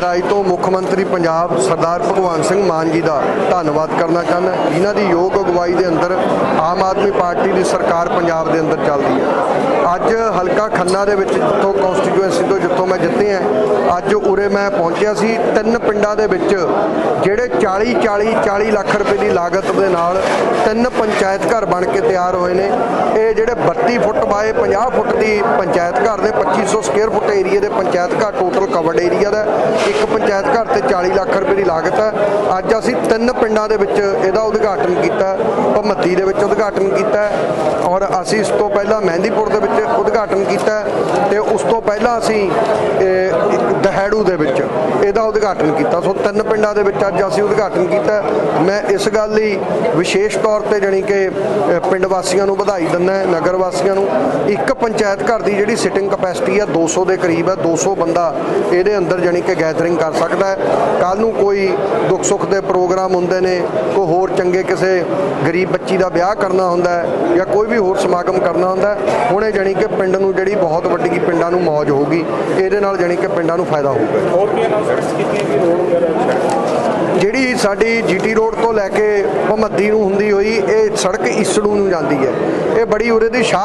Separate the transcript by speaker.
Speaker 1: ਰਾਜ ਤੋਂ ਮੁੱਖ ਮੰਤਰੀ ਪੰਜਾਬ ਸਰਦਾਰ ਭਗਵੰਤ ਸਿੰਘ ਮਾਨ ਜੀ ਦਾ ਧੰਨਵਾਦ ਕਰਨਾ ਚਾਹੁੰਦਾ ਜਿਨ੍ਹਾਂ ਦੀ ਯੋਗ ਅਗਵਾਈ ਦੇ ਅੰਦਰ ਆਮ ਆਦਮੀ ਪਾਰਟੀ ਦੀ ਸਰਕਾਰ ਪੰਜਾਬ ਦੇ ਅੰਦਰ ਚੱਲਦੀ ਹੈ। ਅੱਜ ਹਲਕਾ ਖੰਨਾ ਦੇ ਵਿੱਚ ਜਿੱਥੋਂ ਕਨਸਟੀਟੂਐਂਸੀ ਤੋਂ ਜਿੱਥੋਂ ਮੈਂ ਜਿੱਤੇ ਆ ਅੱਜ ਉਰੇ ਮੈਂ ਪਹੁੰਚਿਆ ਸੀ। ਤਿੰਨ ਪਿੰਡਾਂ ਦੇ ਵਿੱਚ ਜਿਹੜੇ 40 40 40 ਲੱਖ ਰੁਪਏ ਦੀ ਲਾਗਤ ਦੇ ਨਾਲ ਤਿੰਨ ਪੰਚਾਇਤ ਘਰ ਬਣ ਕੇ ਤਿਆਰ ਹੋਏ ਨੇ। ਇਹ ਜਿਹੜੇ 32 ਫੁੱਟ ਬਾਏ 50 ਫੁੱਟ ਦੀ ਪੰਚਾਇਤ ਘਰ ਦੇ 2500 ਸਕੁਅਰ ਫੁੱਟ ਏਰੀਆ ਦੇ ਪੰਚਾਇਤ ਘਰ ਟੋਟਲ ਕਵਰਡ ਏਰੀਆ ਦਾ। ਇੱਕ ਪੰਚਾਇਤ ਘਰ ਤੇ 40 ਲੱਖ ਰੁਪਏ ਦੀ ਲਾਗਤ ਹੈ। ਅੱਜ ਅਸੀਂ ਤਿੰਨ ਪਿੰਡਾਂ ਦੇ ਵਿੱਚ ਇਹਦਾ ਉਦਘਾਟਨ ਕੀਤਾ ਭਮੱਤੀ ਦੇ ਵਿੱਚ ਉਦਘਾਟਨ ਕੀਤਾ ਔਰ ਅਸੀਂ ਇਸ ਤੋਂ ਪਹਿਲਾਂ ਮਹਿੰਦੀਪੁਰ ਦੇ ਵਿੱਚ ਉਦਘਾਟਨ ਕੀਤਾ ਤੇ ਉਸ ਤੋਂ ਪਹਿਲਾਂ ਅਸੀਂ ਇਹ, ਦੇ ਵਿੱਚ ਇਹਦਾ ਉਦਘਾਟਨ ਕੀਤਾ। ਸੋ ਤਿੰਨ ਪਿੰਡਾਂ ਦੇ ਵਿੱਚ ਅੱਜ ਅਸੀਂ ਉਦਘਾਟਨ ਕੀਤਾ। ਮੈਂ ਇਸ ਗੱਲ ਲਈ ਵਿਸ਼ੇਸ਼ ਤੌਰ ਤੇ ਜਾਣੀ ਕਿ ਪਿੰਡ ਵਾਸੀਆਂ ਨੂੰ ਵਧਾਈ ਦਿੰਦਾ ਨਗਰ ਵਾਸੀਆਂ ਨੂੰ। ਇੱਕ ਪੰਚਾਇਤ ਘਰ ਦੀ ਜਿਹੜੀ ਸਿਟਿੰਗ ਕਪੈਸਿਟੀ ਹੈ 200 ਦੇ ਕਰੀਬ ਹੈ 200 ਬੰਦਾ ਇਹਦੇ ਅੰਦਰ ਜਾਣੀ ਕਿ ਗੈਦਰਿੰਗ ਕਰ ਸਕਦਾ ਹੈ। ਕੱਲ ਨੂੰ ਕੋਈ ਦੁੱਖ ਸੁੱਖ ਦੇ ਪ੍ਰੋਗਰਾਮ ਹੁੰਦੇ ਨੇ, ਕੋਈ ਹੋਰ ਚੰਗੇ ਕਿਸੇ ਗਰੀਬ ਬੱਚੀ ਦਾ ਵਿਆਹ ਕਰਨਾ ਹੁੰਦਾ ਹੈ ਜਾਂ ਕੋਈ ਵੀ ਹੋਰ ਸਮਾਗਮ ਕਰਨਾ ਹੁੰਦਾ ਹੈ, ਹੁਣੇ ਜਾਣੀ ਕਿ ਪਿੰਡ ਨੂੰ ਜਿਹੜੀ ਬਹੁਤ ਵੱਡੀ ਪਿੰਡਾਂ ਨੂੰ ਮੌਜ ਹੋਊਗੀ, ਇਹਦੇ ਨਾਲ ਜਾਣੀ ਕਿ ਪਿੰਡਾਂ ਨੂੰ ਫਾਇਦਾ ਹੋਊਗਾ।
Speaker 2: ਹੋਰ ਕੀਤੀਆਂ ਕਿ ਰੋਡ ਵਗੈਰਾ
Speaker 1: ਜਿਹੜੀ ਸਾਡੀ ਜੀਟੀ ਰੋਡ ਤੋਂ ਲੈ ਕੇ ਭਮੱਦੀ ਨੂੰ ਹੁੰਦੀ ਹੋਈ, ਇਹ ਸੜਕ ਇਸੜੂ ਨੂੰ ਜਾਂਦੀ ਹੈ। ਇਹ ਬੜੀ ਉਰੇ ਦੀ ਸ਼ਾਹ